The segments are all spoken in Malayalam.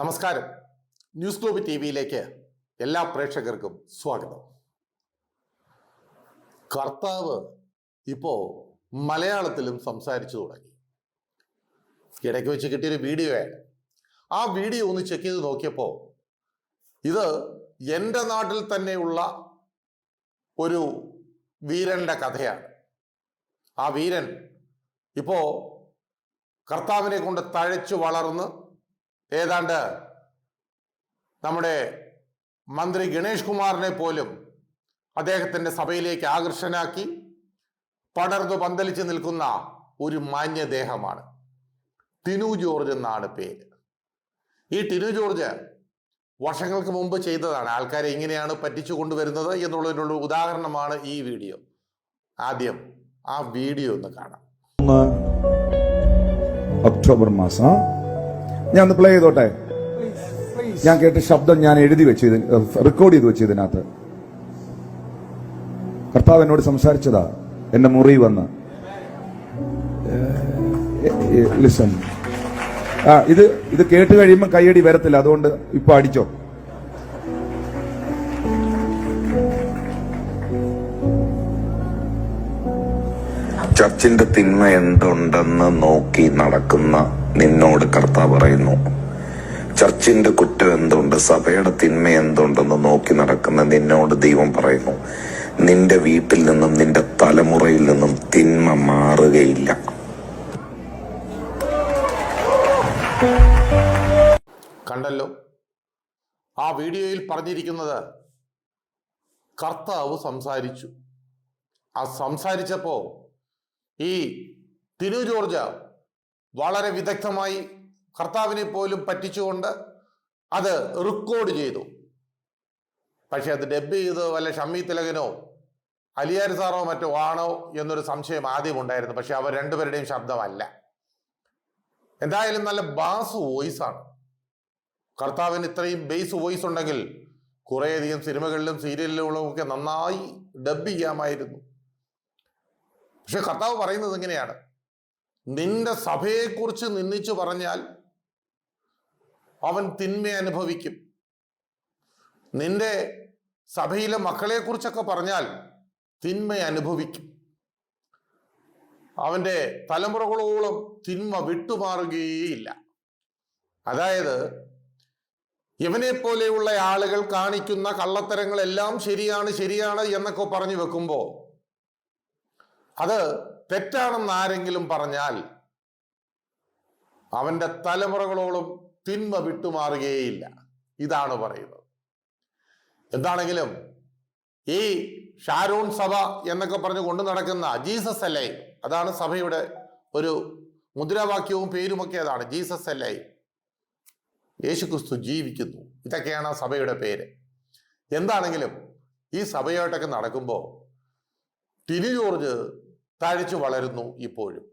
നമസ്കാരം. ന്യൂസ് ഗ്ലോബ് ടി വിയിലേക്ക് എല്ലാ പ്രേക്ഷകർക്കും സ്വാഗതം. കർത്താവ് ഇപ്പോ മലയാളത്തിലും സംസാരിച്ചു തുടങ്ങി. ഇടയ്ക്ക് വെച്ച് കിട്ടിയൊരു വീഡിയോയാണ് ആ വീഡിയോ ഒന്ന് ചെക്ക് ചെയ്ത് നോക്കിയപ്പോൾ ഇത് എന്റെ നാട്ടിൽ തന്നെയുള്ള ഒരു വീരന്റെ കഥയാണ്. ആ വീരൻ ഇപ്പോ കർത്താവിനെ കൊണ്ട് തഴച്ചു വളർന്ന് ഏതാണ്ട് നമ്മുടെ മന്ത്രി ഗണേഷ് കുമാറിനെ പോലും അദ്ദേഹത്തിന്റെ സഭയിലേക്ക് ആകർഷനാക്കി പടർന്നു പന്തലിച്ച് നിൽക്കുന്ന ഒരു മാന്യദേഹമാണ് ടിനു ജോർജ് എന്നാണ് പേര്. ഈ ടിനു ജോർജ് വർഷങ്ങൾക്ക് മുമ്പ് ചെയ്തതാണ്. ആൾക്കാരെ എങ്ങനെയാണ് പറ്റിച്ചു കൊണ്ടുവരുന്നത് എന്നുള്ളതിനുള്ള ഉദാഹരണമാണ് ഈ വീഡിയോ. ആദ്യം ആ വീഡിയോ ഒന്ന് കാണാം. ഒക്ടോബർ മാസം ഞാൻ ഒന്ന് പ്ലേ ചെയ്തോട്ടെ? ഞാൻ കേട്ട ശബ്ദം ഞാൻ എഴുതി വെച്ച് ഇതിന് റെക്കോർഡ് ചെയ്ത് വെച്ചു ഇതിനകത്ത്. കർത്താവ് എന്നോട് സംസാരിച്ചതാ. എന്റെ മുറി വന്ന്. ലിസൺ ആ ഇത് ഇത് കേട്ട് കഴിയുമ്പോൾ കൈയടി വരത്തില്ല അതുകൊണ്ട് ഇപ്പൊ അടിച്ചോ. ചർച്ചിന്റെ തിന്മ എന്തുണ്ടെന്ന് നോക്കി നടക്കുന്ന നിന്നോട് കർത്താവ് പറയുന്നു ചർച്ചിന്റെ കുറ്റം എന്തുണ്ട്? സഭയുടെ തിന്മ എന്തുണ്ടെന്ന് നോക്കി നടക്കുന്ന നിന്നോട് ദൈവം പറയുന്നു നിന്റെ വീട്ടിൽ നിന്നും നിന്റെ തലമുറയിൽ നിന്നും തിന്മ മാറുകയില്ല. കണ്ടല്ലോ ആ വീഡിയോയിൽ പറഞ്ഞിരിക്കുന്നത് കർത്താവ് സംസാരിച്ചു. ആ സംസാരിച്ചപ്പോ ഈ തിരു ജോർജ് വളരെ വിദഗ്ധമായി കർത്താവിനെ പോലും പറ്റിച്ചുകൊണ്ട് അത് റെക്കോർഡ് ചെയ്തു. പക്ഷെ അത് ഡബ് ചെയ്ത് വല്ല ഷമ്മി തിലകനോ അലിയാർ സാറോ മറ്റോ ആണോ എന്നൊരു സംശയം ആദ്യം ഉണ്ടായിരുന്നു. പക്ഷെ അവർ രണ്ടുപേരുടെയും ശബ്ദമല്ല. എന്തായാലും നല്ല ബാസ് വോയിസ് ആണ്. കർത്താവിന് ഇത്രയും ബേസ് വോയിസ് ഉണ്ടെങ്കിൽ കുറേയധികം സിനിമകളിലും സീരിയലുകളിലും ഒക്കെ നന്നായി ഡബ് ചെയ്യാമായിരുന്നു. പക്ഷെ കർത്താവ് പറയുന്നത് ഇങ്ങനെയാണ്. നിന്റെ സഭയെക്കുറിച്ച് നിന്ദിച്ചു പറഞ്ഞാൽ അവൻ തിന്മ അനുഭവിക്കും. നിന്റെ സഭയിലെ മക്കളെക്കുറിച്ചൊക്കെ പറഞ്ഞാൽ തിന്മ അനുഭവിക്കും. അവന്റെ തലമുറകളോളം തിന്മ വിട്ടുമാറുകയേയില്ല. അതായത് ഇവനെ പോലെയുള്ള ആളുകൾ കാണിക്കുന്ന കള്ളത്തരങ്ങളെല്ലാം ശരിയാണ് ശരിയാണ് എന്നൊക്കെ പറഞ്ഞു വെക്കുമ്പോൾ അത് തെറ്റാണെന്ന് ആരെങ്കിലും പറഞ്ഞാൽ അവന്റെ തലമുറകളോളം തിന്മ വിട്ടുമാറുകയേയില്ല. ഇതാണ് പറയുന്നത്. എന്താണെങ്കിലും ഈ ഷാരോൺ സഭ എന്നൊക്കെ പറഞ്ഞ് കൊണ്ടു നടക്കുന്ന ജീസസ് അല്ലേ? അതാണ് സഭയുടെ ഒരു മുദ്രാവാക്യവും പേരുമൊക്കെ അതാണ്. ജീസസ് അല്ലേ? യേശുക്രിസ്തു ജീവിക്കുന്നു. ഇതൊക്കെയാണ് ആ സഭയുടെ പേര്. എന്താണെങ്കിലും ഈ സഭയായിട്ടൊക്കെ നടക്കുമ്പോൾ തിരി ജോർജ് തഴച്ചു വളരുന്നു ഇപ്പോഴും.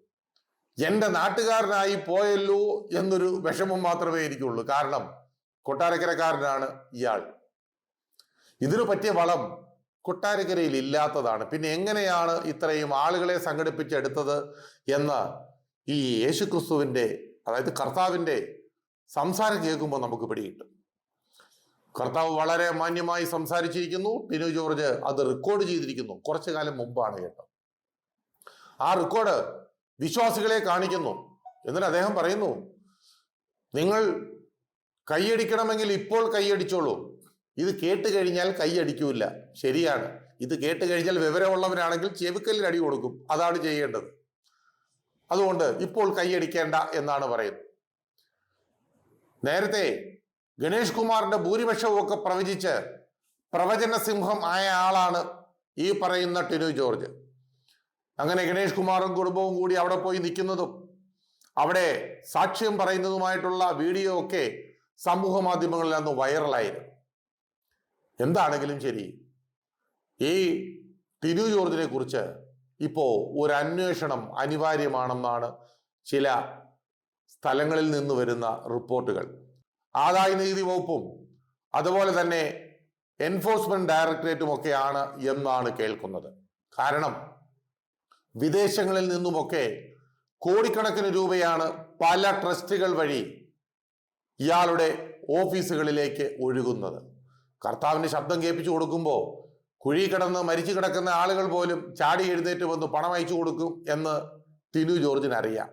എന്റെ നാട്ടുകാരനായി പോയല്ലോ എന്നൊരു വിഷമം മാത്രമേ എനിക്കുള്ളൂ. കാരണം കൊട്ടാരക്കരക്കാരനാണ് ഇയാൾ. ഇതിനു പറ്റിയ വളം കൊട്ടാരക്കരയിൽ ഇല്ലാത്തതാണ്. പിന്നെ എങ്ങനെയാണ് ഇത്രയും ആളുകളെ സംഘടിപ്പിച്ചെടുത്തത് എന്ന് ഈ യേശുക്രിസ്തുവിന്റെ അതായത് കർത്താവിന്റെ സംസാരം കേൾക്കുമ്പോൾ നമുക്ക് പിടികിട്ടും. കർത്താവ് വളരെ മാന്യമായി സംസാരിച്ചിരിക്കുന്നു. ടിനു ജോർജ് അത് റെക്കോർഡ് ചെയ്തിരിക്കുന്നു. കുറച്ചു കാലം മുമ്പാണ് കേട്ടോ. ആ റെക്കോർഡ് വിശ്വാസികളെ കാണിക്കുന്നു. എന്നിട്ട് അദ്ദേഹം പറയുന്നു നിങ്ങൾ കൈയടിക്കണമെങ്കിൽ ഇപ്പോൾ കൈയടിച്ചോളൂ. ഇത് കേട്ട് കഴിഞ്ഞാൽ കൈയടിക്കൂല ശരിയാണ്. ഇത് കേട്ട് കഴിഞ്ഞാൽ വിവരമുള്ളവരാണെങ്കിൽ ചെവിക്കല്ലിന് അടി കൊടുക്കും. അതാണ് ചെയ്യേണ്ടത്. അതുകൊണ്ട് ഇപ്പോൾ കൈയടിക്കേണ്ട എന്നാണ് പറയുന്നത്. നേരത്തെ ഗണേഷ് കുമാറിന്റെ ഭൂരിപക്ഷമൊക്കെ പ്രവചിച്ച് പ്രവചന സിംഹം ആയ ആളാണ് ഈ പറയുന്ന ടിനു ജോർജ്. അങ്ങനെ ഗണേഷ് കുമാറും കുടുംബവും കൂടി അവിടെ പോയി നിൽക്കുന്നതും അവിടെ സാക്ഷ്യം പറയുന്നതുമായിട്ടുള്ള വീഡിയോ ഒക്കെ സമൂഹ മാധ്യമങ്ങളിൽ അന്ന് വൈറലായിരുന്നു. എന്താണെങ്കിലും ശരി ഈ ടിനു ജോർജിനെ കുറിച്ച് ഇപ്പോൾ ഒരു അന്വേഷണം അനിവാര്യമാണെന്നാണ് ചില സ്ഥലങ്ങളിൽ നിന്ന് വരുന്ന റിപ്പോർട്ടുകൾ. ആദായ നികുതി വകുപ്പും അതുപോലെ തന്നെ എൻഫോഴ്സ്മെന്റ് ഡയറക്ടറേറ്റും ഒക്കെയാണ് എന്നാണ് കേൾക്കുന്നത്. കാരണം വിദേശങ്ങളിൽ നിന്നുമൊക്കെ കോടിക്കണക്കിന് രൂപയാണ് പല ട്രസ്റ്റുകൾ വഴി ഇയാളുടെ ഓഫീസുകളിലേക്ക് ഒഴുകുന്നത്. കർത്താവിന് ശബ്ദം കേൾപ്പിച്ചു കൊടുക്കുമ്പോൾ കുഴി കിടന്ന് മരിച്ചു കിടക്കുന്ന ആളുകൾ പോലും ചാടി എഴുന്നേറ്റ് വന്ന് പണം അയച്ചു കൊടുക്കും എന്ന് തിനു ജോർജിന് അറിയാം.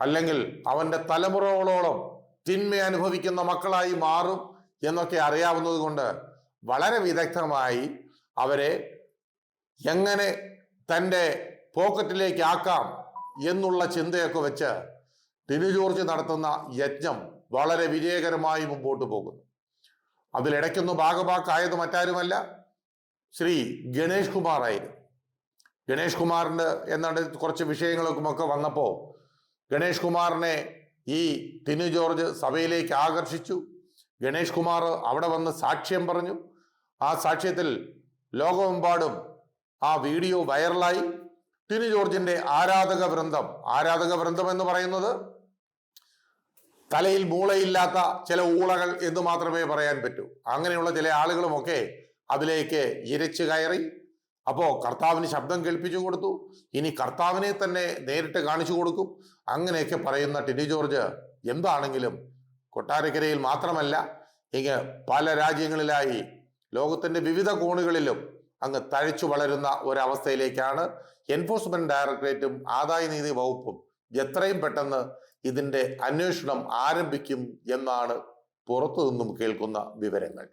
അല്ലെങ്കിൽ അവന്റെ തലമുറകളോളം തിന്മ അനുഭവിക്കുന്ന മക്കളായി മാറും എന്നൊക്കെ അറിയാവുന്നത് കൊണ്ട് വളരെ വിദഗ്ധമായി അവരെ എങ്ങനെ തന്റെ പോക്കറ്റിലേക്ക് ആക്കാം എന്നുള്ള ചിന്തയൊക്കെ വെച്ച് ടിനു ജോർജ് നടത്തുന്ന യജ്ഞം വളരെ വിജയകരമായി മുമ്പോട്ട് പോകുന്നു. അതിലിടയ്ക്കൊന്ന് ഭാഗഭാക്കായത് മറ്റാരുമല്ല ശ്രീ ഗണേഷ് കുമാർ ആയിരുന്നു. ഗണേഷ് കുമാറിന്റെ എന്നാണ്ട് കുറച്ച് വിഷയങ്ങളൊക്കെ വന്നപ്പോൾ ഗണേഷ് കുമാറിനെ ഈ ടിനു ജോർജ് സഭയിലേക്ക് ആകർഷിച്ചു. ഗണേഷ് കുമാർ അവിടെ വന്ന് സാക്ഷ്യം പറഞ്ഞു. ആ സാക്ഷ്യത്തിൽ ലോകമെമ്പാടും ആ വീഡിയോ വൈറലായി. ടിനു ജോർജിന്റെ ആരാധക വൃന്ദം ആരാധക വൃന്ദം എന്ന് പറയുന്നത് തലയിൽ മൂളയില്ലാത്ത ചില ഊളകൾ എന്ന് മാത്രമേ പറയാൻ പറ്റൂ. അങ്ങനെയുള്ള ചില ആളുകളുമൊക്കെ അതിലേക്ക് ഇരച്ചു കയറി. അപ്പോ കർത്താവിന് ശബ്ദം കേൾപ്പിച്ചു കൊടുത്തു. ഇനി കർത്താവിനെ തന്നെ നേരിട്ട് കാണിച്ചു കൊടുക്കും. അങ്ങനെയൊക്കെ പറയുന്ന ടിനി ജോർജ് എന്താണെങ്കിലും കൊട്ടാരക്കരയിൽ മാത്രമല്ല ഇങ്ങ് പല രാജ്യങ്ങളിലായി ലോകത്തിന്റെ വിവിധ കോണുകളിലും അങ്ങ് തഴച്ചു വളരുന്ന ഒരവസ്ഥയിലേക്കാണ് എൻഫോഴ്സ്മെന്റ് ഡയറക്ടറേറ്റും ആദായനീതി വകുപ്പും എത്രയും പെട്ടെന്ന് ഇതിന്റെ അന്വേഷണം ആരംഭിക്കും എന്നാണ് പുറത്തു നിന്നും കേൾക്കുന്ന വിവരങ്ങൾ.